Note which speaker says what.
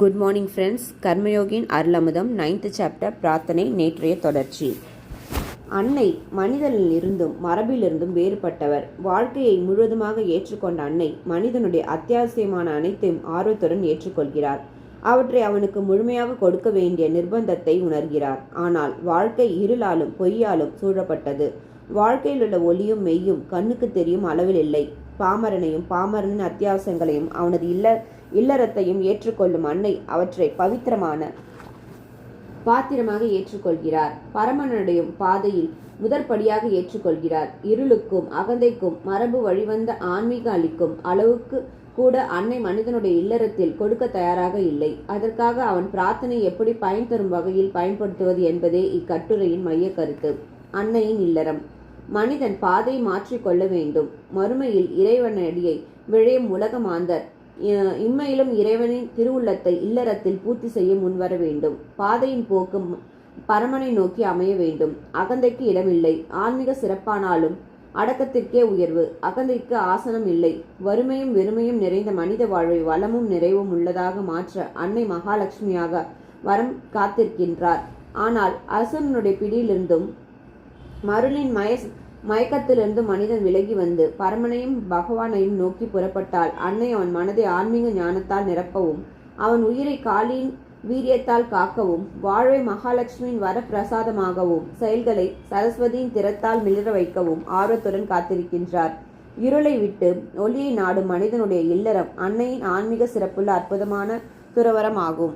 Speaker 1: Good morning friends. Karmayogin Arulamudham ninth chapter. பிரார்த்தனை நேற்றைய தொடர்ச்சி. அன்னை மனிதனில் இருந்தும் மரபிலிருந்தும் வேறுபட்டவர். வாழ்க்கையை முழுவதுமாக ஏற்றுக்கொண்ட அன்னை மனிதனுடைய அத்தியாவசியமான அனைத்தையும் ஆர்வத்துடன் ஏற்றுக்கொள்கிறார். அவற்றை அவனுக்கு முழுமையாக கொடுக்க வேண்டிய நிர்பந்தத்தை உணர்கிறார். ஆனால் வாழ்க்கை இருளாலும் பொய்யாலும் சூழப்பட்டது. வாழ்க்கையில் உள்ள ஒளியும் மெய்யும் கண்ணுக்கு தெரியும் அளவில் இல்லை. பாமரனையும் பாமரனின் அத்தியாவசங்களையும் அவனது இல்ல இல்லறத்தையும் ஏற்றுக்கொள்ளும் அன்னை அவற்றை பவித்திரமான பாத்திரமாக ஏற்றுக்கொள்கிறார். பரமனுடையும் பாதையில் முதற்படியாக ஏற்றுக்கொள்கிறார். இருளுக்கும் அகந்தைக்கும் மரபு வழிவந்த ஆன்மீக அளிக்கும் அளவுக்கு கூட அன்னை மனிதனுடைய இல்லறத்தில் கொடுக்க தயாராக இல்லை. அதற்காக அவன் பிரார்த்தனை எப்படி பயன் தரும் வகையில் பயன்படுத்துவது என்பதே இக்கட்டுரையின் மைய கருத்து. அன்னையின் இல்லறம். மனிதன் பாதை மாற்றிக்கொள்ள வேண்டும். மறுமையில் இறைவனடியை விழையும் உலக மாந்தர் இம்மையிலும் இறைவனின் திருவுள்ளத்தை இல்லறத்தில் பூர்த்தி செய்ய முன்வர வேண்டும் பாதையின் போக்கு பரமனை நோக்கி அமைய வேண்டும். அகந்தைக்கு இடமில்லை. ஆன்மீக சிறப்பானாலும் அடக்கத்திற்கே உயர்வு. அகந்தைக்கு ஆசனம் இல்லை. வறுமையும் வெறுமையும் நிறைந்த மனித வாழ்வை வளமும் நிறைவும் உள்ளதாக மாற்ற அன்னை மகாலட்சுமியாக வரம் காத்திருக்கின்றார். ஆனால் அரசனுடைய பிடியிலிருந்தும் மருளின் மய மயக்கத்திலிருந்து மனிதன் விலகி வந்து பரமனையும் பகவானையும் நோக்கி புறப்பட்டால் அன்னை அவன் மனதை ஆன்மீக ஞானத்தால் நிரப்பவும் அவன் உயிரை காலின் வீரியத்தால் காக்கவும் வாழ்வை மகாலட்சுமியின் வரப்பிரசாதமாகவும் செயல்களை சரஸ்வதியின் திறத்தால் மிளிர வைக்கவும் ஆர்வத்துடன் காத்திருக்கின்றார். இருளை விட்டு ஒளியை நாடும் மனிதனுடைய இல்லறம் அன்னையின் ஆன்மீக சிறப்புள்ள அற்புதமான துறவரம் ஆகும்